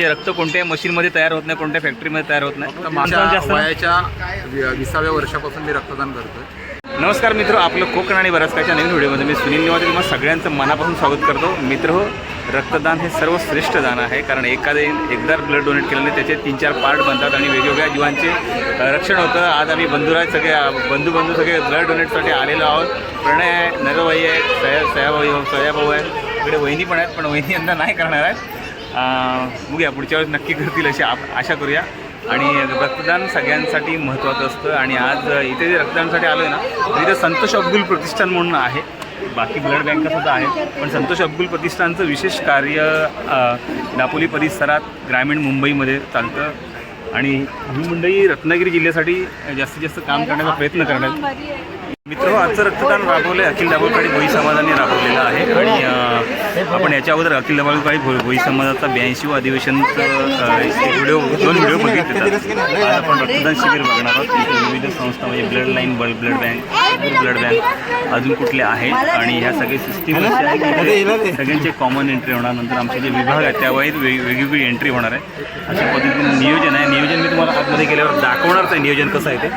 हे रक्त कोणत्याही मशीनमध्ये तयार होत नाही कोणत्या फॅक्टरीमध्ये तयार होत नाही. माझ्या. वयाच्या विसाव्या वर्षापासून मी रक्तदान करतोय. नमस्कार मित्र आपलं कोकण आणि बरसकाच्या नवीन व्हिडिओमध्ये मी सुनील निवाते तुम्हाला सगळ्यांचं मनापासून स्वागत करतो. मित्र हो रक्तदान हे सर्वश्रेष्ठ दान आहे कारण एखादे एकदा ब्लड डोनेट केल्याने त्याचे तीन चार पार्ट बनतात आणि वेगवेगळ्या जीवांचे रक्षण होतं. आज आम्ही बंधुराज सगळे बंधू बंधू सगळे ब्लड डोनेटसाठी आलेलो आहोत. प्रणय आहे नरवाई आहे सया सयाभाऊ सयाभाऊ आहे इकडे वहिनी पण आहेत पण वहिनी यंदा नाही करणार आहेत. बघूया पुढच्या वेळेस नक्की करतील अशी आप आशा करूया. आणि रक्तदान सगळ्यांसाठी महत्त्वाचं असतं. आणि आज इथे जे रक्तदानासाठी आलो आहे ना तर इथे संतोष अब्दुल प्रतिष्ठान म्हणून आहे. बाकी ब्लड बँका सुद्धा आहेत पण संतोष अब्दुल प्रतिष्ठानचं विशेष कार्य दापोली परिसरात ग्रामीण मुंबईमध्ये चालतं. आणि ही मंडळी रत्नागिरी जिल्ह्यासाठी जास्तीत जास्त काम करण्याचा प्रयत्न करण्यात मित्र आजचं रक्तदान राबवलं आहे अखिल दाभोळकाडी भोई समाजाने राबवलेलं आहे. आणि आपण याच्या अगोदर अखिल दाभोळकाडी भो भोई समाजाचा ब्याऐंशी अधिवेशनचं अं, एक व्हिडिओ दोन व्हिडिओ बघितले आज आपण रक्तदान शिबिर बघणार आहोत. विविध संस्था म्हणजे blood line blood blood bank blood bank अजून कुठले आहेत? आणि ह्या सगळी सिस्टीम सगळ्यांचे कॉमन एंट्री होणार. नंतर आमचे जे विभाग आहेत त्यावेळी वेग वेगवेगळी एंट्री होणार आहे. अशा पद्धतीने नियोजन आहे. नियोजन मी तुम्हाला आतमध्ये गेल्यावर दाखवणारच आहे. नियोजन कसं आहे ते.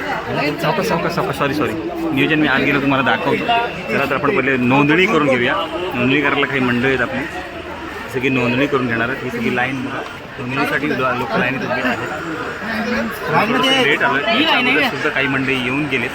सावकाश सावकाश सावकाश सॉरी सॉरी नियोजन मी आज गेलं तुम्हाला दाखवतो. चला तर आपण पहिले नोंदणी करून घेऊया. नोंदणी करायला काही मंडळी आहेत आपली. सगळी नोंदणी करून घेणार आहेत. ही सगळी लाईन नोंदणीसाठी लोक लाईनीत उभी आहेत. लेट आलं सुद्धा काही मंडळी येऊन गेलेत.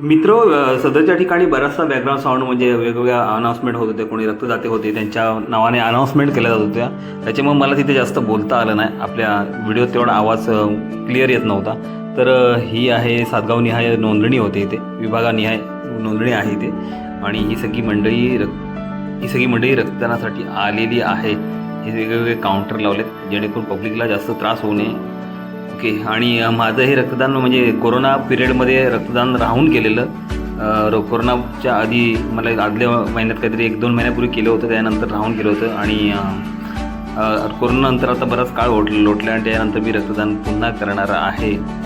मित्र सदरच्या ठिकाणी बराचसा बॅकग्राऊंड साऊंड म्हणजे वेगवेगळ्या अनाऊन्समेंट होत होते. कोणी रक्तदाते होते. त्यांच्या नावाने अनाऊन्समेंट केल्या जात होत्या. त्याच्यामुळे मला तिथे जास्त बोलता आलं नाही. आपल्या व्हिडिओत तेवढा आवाज क्लिअर येत नव्हता. तर ही आहे सातगावनिहाय नोंदणी होते इथे. विभागानिहाय नोंदणी आहे इथे. आणि ही सगळी मंडळी रक् ही सगळी मंडळी रक्तदानासाठी आलेली आहे. हे वेगवेगळे काउंटर लावलेत जेणेकरून पब्लिकला जास्त त्रास होऊ नये. ओके आणि माझं हे रक्तदान म्हणजे कोरोना पिरियडमध्ये रक्तदान राहून केलेलं र- कोरोनाच्या आधी मला आदल्या महिन्यात काहीतरी एक दोन महिन्यापूर्वी केलं होतं त्यानंतर राहून केलं होतं. आणि कोरोनानंतर आता बराच काळ ओट लोटला आणि त्यानंतर मी रक्तदान पुन्हा करणार आहे.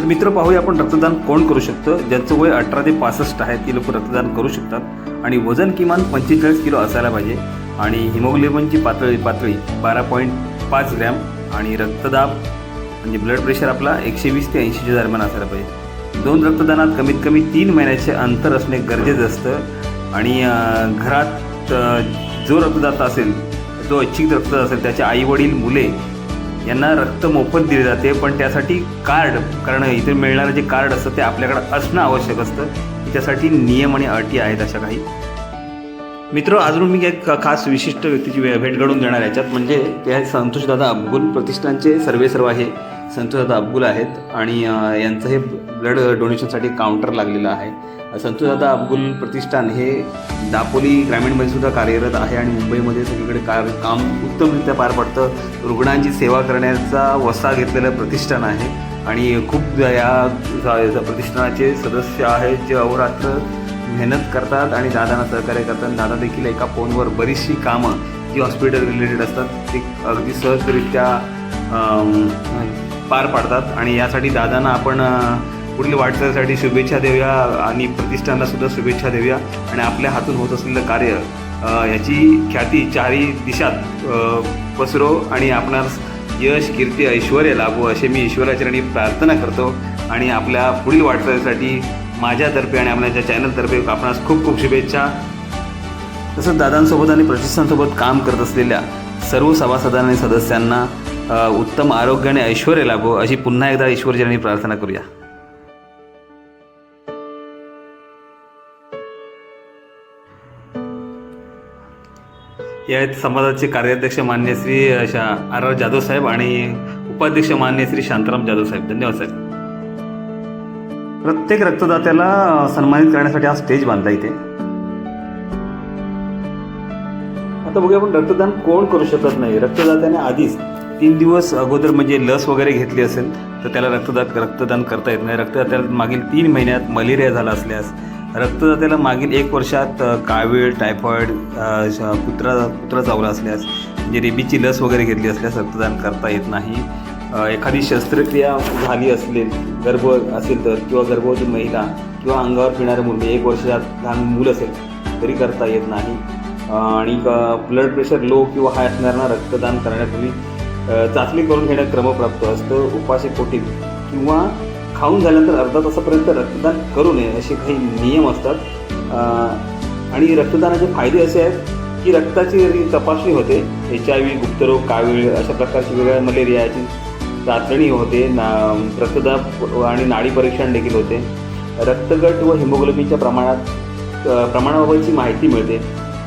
तर मित्र पाहूया आपण रक्तदान कोण करू शकतं? ज्यांचं वय अठरा ते पासष्ट आहे ती लोक रक्तदान करू शकतात. आणि वजन किमान पंचेचाळीस किलो असायला पाहिजे. आणि हिमोग्लोबिनची पातळी पातळी बारा पॉईंट पाच ग्रॅम. आणि रक्तदाब म्हणजे ब्लड प्रेशर आपला एकशे वीस ते ऐंशीच्या दरम्यान असायला पाहिजे. दोन रक्तदानात कमीत कमी तीन महिन्याचे अंतर असणे गरजेचं असतं. आणि घरात जो रक्तदाता असेल जो ऐच्छिक रक्तदाता असेल त्याचे आईवडील मुले यांना रक्त मोफत दिले जाते पण त्यासाठी कार्ड कारण इथे मिळणारं जे कार्ड असतं ते आपल्याकडे असणं आवश्यक असतं. त्यासाठी नियम आणि अटी आहेत अशा काही. मित्र अजून मी एक खास विशिष्ट व्यक्तीची वे- भेट घडून देणार याच्यात म्हणजे ते आहेत संतोषदादा अब्गुल प्रतिष्ठानचे सर्वे सर्व आहे. संतोषदादा अब्गुल आहेत आणि यांचं हे ब्लड डोनेशनसाठी काउंटर लागलेलं आहे. संतोषदादा अब्गुल प्रतिष्ठान हे दापोली ग्रामीणमध्ये सुद्धा कार्यरत आहे आणि मुंबईमध्ये सगळीकडे कार काम उत्तमरित्या पार पडतं. रुग्णांची सेवा करण्याचा वसा घेतलेलं प्रतिष्ठान आहे. आणि खूप या या प्रतिष्ठानाचे सदस्य आहेत जे अहोरात्र मेहनत करतात आणि दादांना सहकार्य करतात. दादा देखील एका फोनवर बरीचशी कामं जी हॉस्पिटल रिलेटेड असतात ती अगदी सहजरित्या पार पाडतात. आणि यासाठी दादांना आपण पुढील वाटचालीसाठी शुभेच्छा देऊया आणि प्रतिष्ठानला सुद्धा शुभेच्छा देऊया. आणि आपल्या हातून होत असलेलं कार्य याची ख्याती चारही दिशात पसरो आणि आपणास यश कीर्ती ऐश्वर लाभो असे मी ईश्वराचरणी प्रार्थना करतो. आणि आपल्या पुढील वाटचालीसाठी माझ्यातर्फे आणि आपल्या चॅनलतर्फे आपणास खूप खूप शुभेच्छा. तसंच दादांसोबत आणि प्रतिष्ठानसोबत काम करत असलेल्या सर्व सभासदां आणि सदस्यांना उत्तम आरोग्य आणि ऐश्वर लाभो अशी पुन्हा एकदा ईश्वरचरणी प्रार्थना करूया. या आहेत समाजाचे कार्याध्यक्ष मान्य श्री अशा आर आर जाधव साहेब आणि उपाध्यक्ष मान्य श्री शांताराम जाधव साहेब. धन्यवाद साहेब. प्रत्येक रक्तदात्याला सन्मानित करण्यासाठी हा स्टेज बांधला इथे. आता बघूया आपण रक्तदान कोण करू शकत नाही. रक्तदात्याने आधीच तीन दिवस अगोदर म्हणजे लस वगैरे घेतली असेल तर त्याला रक्तदान रक्तदान करता येत नाही. रक्तदात्याला मागील तीन महिन्यात मलेरिया झाला असल्यास रक्तदात्याला मागील एक वर्षात कावीळ टायफॉईड श- कुत्रा कुत्रा चावला असल्यास म्हणजे रेबीची लस वगैरे घेतली असल्यास रक्तदान करता येत नाही. एखादी शस्त्रक्रिया झाली असेल गर्भ असेल तर किंवा गर्भवती महिला किंवा अंगावर पिणारं मुलगी एक वर्षात लहान मूल असेल तरी करता येत नाही. आणि ब्लड प्रेशर लो किंवा हाय असणाऱ्यांना रक्तदान करण्यापूर्वी चाचणी करून घेणं क्रमप्राप्त असतं. उपाशी पोटी किंवा खाऊन झाल्यानंतर अर्धा तासापर्यंत रक्तदान करू नये असे काही नियम असतात. आणि रक्तदानाचे फायदे असे आहेत की रक्ताची तपासणी होते एच आय व्ही गुप्तरोग कावीळ अशा प्रकारची वेगळ्या मलेरिया चाचणी होते ना रक्तदाब आणि नाडी परीक्षण देखील होते. रक्तगट व हिमोग्लोबिनच्या प्रमाणात प्रमाणाबाबतची माहिती मिळते.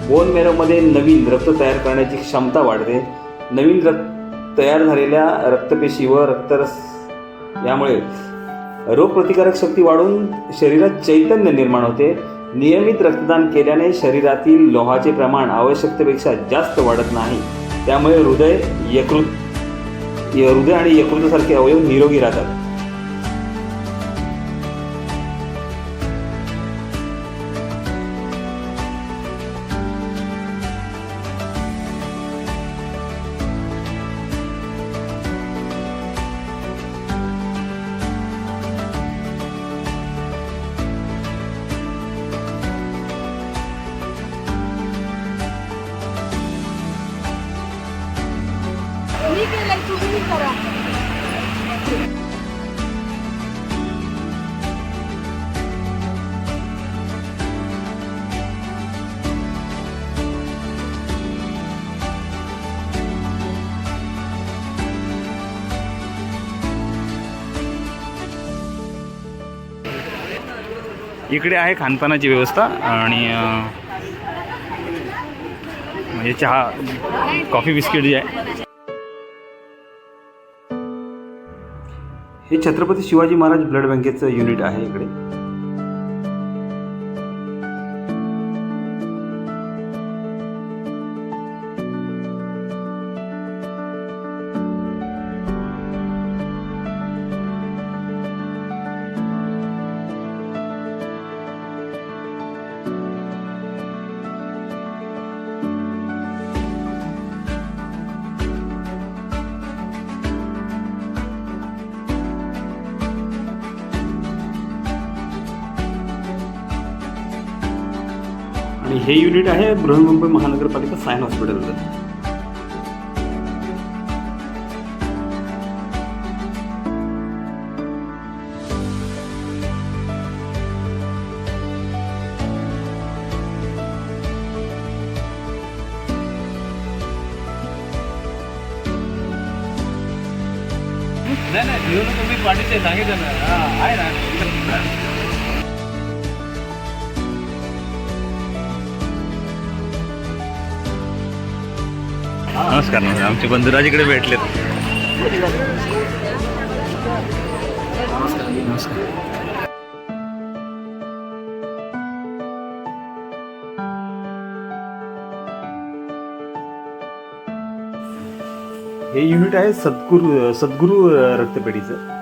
बोन मेरोमध्ये नवीन रक्त तयार करण्याची क्षमता वाढते. नवीन रक्त तयार झालेल्या रक्तपेशी व रक्तरस यामुळे रोगप्रतिकारक शक्ती वाढून शरीरात चैतन्य निर्माण होते. नियमित रक्तदान केल्याने शरीरातील लोहाचे प्रमाण आवश्यकतेपेक्षा जास्त वाढत नाही. त्यामुळे हृदय यकृत हृदय आणि यकृतासारखे अवयव निरोगी राहतात. केलंय तुम्ही करा इकडे आहे खानपानाची व्यवस्था आणि म्हणजे चहा कॉफी बिस्किट जे आहे हे छत्रपती शिवाजी महाराज ब्लड बँकेचं युनिट आहे इकडे. आणि हे युनिट आहे बृहन्मुंबई महानगरपालिका सायन हॉस्पिटलचं नाही नाही घेऊन तुम्ही पाठीचे सांगितलं ना. आहे ना. नमस्कार नमस्कार. आमचे बंधुराज इकडे भेटलेत. नमस्कार. हे युनिट आहे सद्गुरू सद्गुरू रक्तपेढीचं.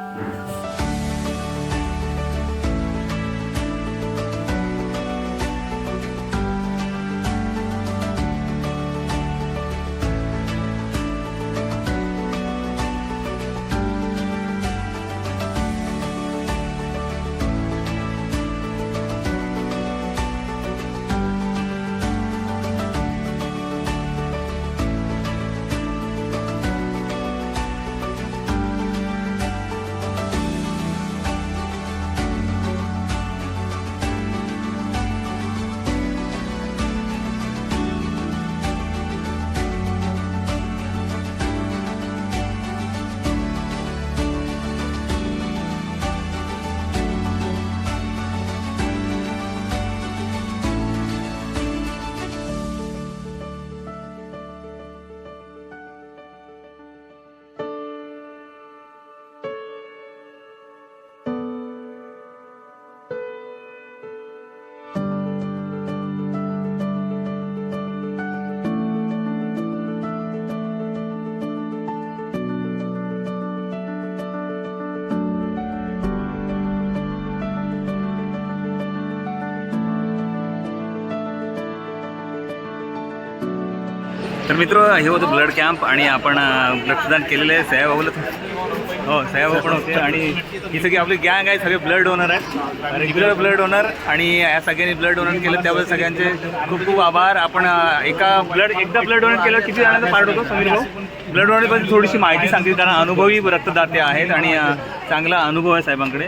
तर मित्र हे होतं ब्लड कॅम्प आणि आपण रक्तदान केलेलं आहे. साहेब हो साहेब पण होते. आणि ही सगळी आपली गँग आहे. सगळे ब्लड डोनर आहे रेग्युलर ब्लड डोनर आणि या सगळ्यांनी ब्लड डोनर केलं. त्याबद्दल सगळ्यांचे खूप खूप आभार. आपण एका ब्लड एकदा ब्लड डोनर केलं किती जणांचा पार्ट होतो समीर भाऊ? ब्लड डोनरबद्दल थोडीशी माहिती सांगतील कारण अनुभवी रक्तदाते आहेत आणि चांगला अनुभव आहे साहेबांकडे.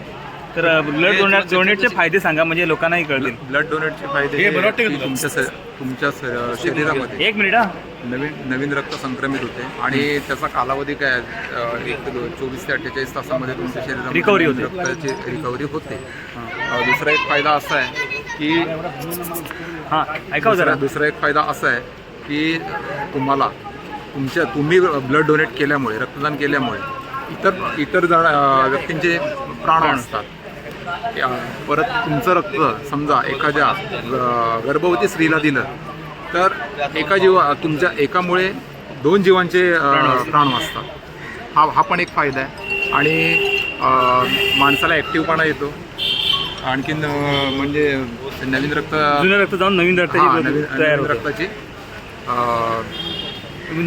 तर ब्लड डोनेट डोनेटचे फायदे सांगा म्हणजे लोकांनाही कळतील. ब्लड डोनेटचे फायदे की तुमच्या स- तुमच्या स- शरीरामध्ये. एक मिनिट हा. नवीन नवीन रक्त संक्रमित होते आणि त्याचा कालावधी काय आहे? अ, एक दो- चोवीस ते अठ्ठेचाळीस तासामध्ये तुमच्या शरीरामध्ये Recovery नवीन होते. रक्ताची रिकव्हरी होते. अ, दुसरा एक फायदा असा आहे की हां ऐका जरा. दुसरा दुसरा एक फायदा असा आहे की तुम्हाला तुमच्या तुम्ही ब्लड डोनेट केल्यामुळे रक्तदान केल्यामुळे इतर इतर जण अ, व्यक्तींचे प्राण वाचतात. या- परत तुमचं रक्त समजा एखाद्या गर्भवती स्त्रीला दिलं तर एका जीवा तुमच्या एकामुळे दोन जीवांचे प्राण वाचतात. हा हा पण एक फायदा आहे. आणि माणसाला ॲक्टिव्हपणा येतो. आणखीन म्हणजे नवीन रक्त जुनं रक्त जाऊन नवीन रक्ताची नवीन रक्ताची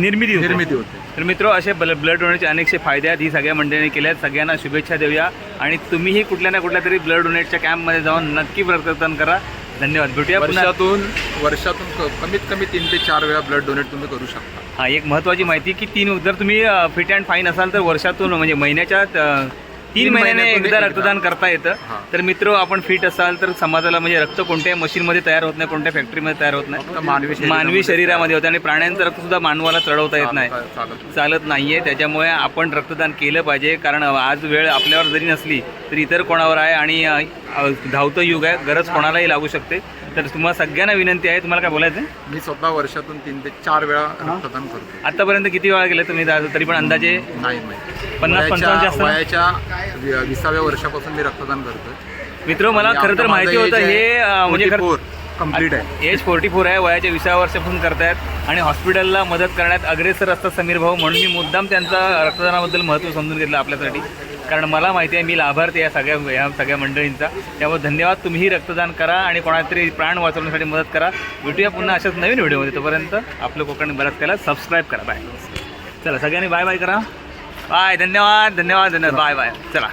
निर्मिती. निर्मिती होते. तर मित्र असे ब्ल ब्लड डोनेटचे अनेकसे फायदे आहेत. ही सगळ्या मंडळींनी केल्या आहेत. सगळ्यांना शुभेच्छा देऊया. आणि तुम्हीही कुठल्या ना कुठल्या तरी ब्लड डोनेटच्या कॅम्पमध्ये जाऊन नक्की रक्तदान करा. धन्यवाद. भेटूया वर्षातून वर्षातून क- कमीत कमी तीन ते चार वेळा ब्लड डोनेट तुम्ही करू शकता. हा एक महत्त्वाची माहिती की तीन जर तुम्ही फिट अँड फाईन असाल तर वर्षातून म्हणजे महिन्याच्या अ, तीन महिन्याने एकदा. रक्तदान करता येतं. तर मित्र आपण फिट असाल तर समाजाला म्हणजे रक्त कोणत्याही मशीनमध्ये तयार होत नाही कोणत्या फॅक्टरीमध्ये तयार होत नाही. मानवी शरीरामध्ये होतं आणि प्राण्यांचं रक्त सुद्धा मानवाला चढवता येत नाही. चालत- नाहीये. त्याच्यामुळे आपण रक्तदान केलं पाहिजे. कारण आज वेळ आपल्यावर जरी नसली तरी इतर कोणावर आहे आणि धावतं युग आहे. गरज कोणालाही लागू शकते. तर तुम्हाला सगळ्यांना विनंती आहे तुम्हाला काय बोलायचं आहे? मी स्वतः वर्षातून तीन ते चार वेळा रक्तदान करतो आतापर्यंत किती वेळा गेले तुम्ही दा- तरी पण अंदाजे नाही माहिती पन्नास वयाच्या- वि- विसाव्या वर्षापासून मी रक्तदान करतोय. मित्र मला खरं तर माहिती होतं हे अ, म्हणजे खरं कंप्लीट आहे. एज फोर्टी फोर आहे वयाच्या विसाव्या वर्षापासून करतायत आणि हॉस्पिटलला मदत करण्यात अग्रेसर असतात समीर भाऊ म्हणून मी मुद्दाम त्यांचा रक्तदानाबद्दल महत्त्व समजून घेतलं आपल्यासाठी. कारण मला माहिती आहे मी लाभार्थी या सगळ्या या सगळ्या मंडळींचा. त्यामुळे धन्यवाद तुम्हीही रक्तदान करा आणि कोणातरी प्राण वाचवण्यासाठी मदत करा. भेटूया पुन्हा अशाच नवीन व्हिडिओमध्ये. तोपर्यंत आपलं कोकण बरंच केला सबस्क्राईब करा. बाय चला सगळ्यांनी बाय बाय करा. बाय धन्यवाद धन्यवाद धन्यवाद. बाय बाय चला.